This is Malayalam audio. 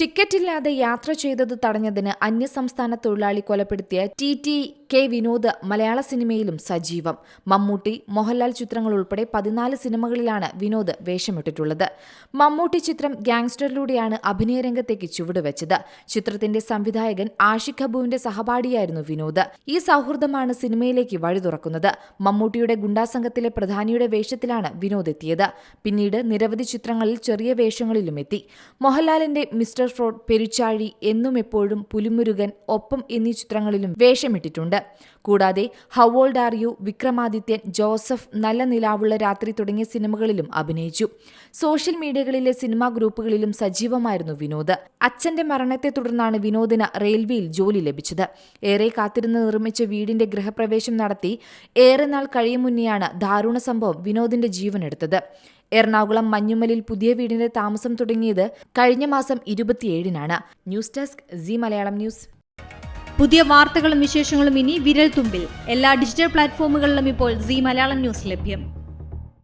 ടിക്കറ്റില്ലാതെ യാത്ര ചെയ്തത് തടഞ്ഞതിന് അന്യസംസ്ഥാന തൊഴിലാളി കൊലപ്പെടുത്തിയ ടി ടി കെ വിനോദ് മലയാള സിനിമയിലും സജീവം. മമ്മൂട്ടി മോഹൻലാൽ ചിത്രങ്ങൾ ഉൾപ്പെടെ പതിനാല് സിനിമകളിലാണ് വിനോദ് വേഷമിട്ടിട്ടുള്ളത്. മമ്മൂട്ടി ചിത്രം ഗാങ്സ്റ്ററിലൂടെയാണ് അഭിനയരംഗത്തേക്ക് ചുവടുവെച്ചത്. ചിത്രത്തിന്റെ സംവിധായകൻ ആഷിഖ് അബുവിന്റെ സഹപാഠിയായിരുന്നു വിനോദ്. ഈ സൗഹൃദമാണ് സിനിമയിലേക്ക് വഴി തുറക്കുന്നത്. മമ്മൂട്ടിയുടെ ഗുണ്ടാസംഘത്തിലെ പ്രധാനിയുടെ വേഷത്തിലാണ് വിനോദ് എത്തിയത്. പിന്നീട് നിരവധി ചിത്രങ്ങളിൽ ചെറിയ വേഷങ്ങളിലും എത്തി. മോഹൻലാലിന്റെ മിസ്റ്റർ ഫ്രോഡ് പെരുച്ചാഴി എന്നും എപ്പോഴും പുലിമുരുകൻ ഒപ്പം എന്നീ ചിത്രങ്ങളിലും വേഷമിട്ടിട്ടുണ്ട്. കൂടാതെ how old are you Vikramadithyan Joseph Nalla Nilavulla Rathri തുടങ്ങിയ സിനിമകളിലും അഭിനയിച്ചു. സോഷ്യൽ മീഡിയകളിലെ സിനിമാ ഗ്രൂപ്പുകളിലും സജീവമായിരുന്നു വിനോദ്. അച്ഛന്റെ മരണത്തെ തുടർന്നാണ് വിനോദിന് റെയിൽവേയിൽ ജോലി ലഭിച്ചത്. ഏറെ കാത്തിരുന്ന് നിർമ്മിച്ച വീടിന്റെ ഗൃഹപ്രവേശം നടത്തി ഏറെ നാൾ കഴിയും മുന്നെയാണ് ദാരുണ സംഭവം വിനോദിന്റെ ജീവനെടുത്തത്. എറണാകുളം മഞ്ഞുമലിൽ പുതിയ വീടിന്റെ താമസം തുടങ്ങിയത് കഴിഞ്ഞ മാസം ഇരുപത്തിയേഴിനാണ്. News desk Zee Malayalam news. പുതിയ വാർത്തകളും വിശേഷങ്ങളും ഇനി വിരൽ തുമ്പിൽ എല്ലാ ഡിജിറ്റൽ പ്ലാറ്റ്ഫോമുകളിലും ഇപ്പോൾ സി മലയാളം ന്യൂസ് ലഭ്യം.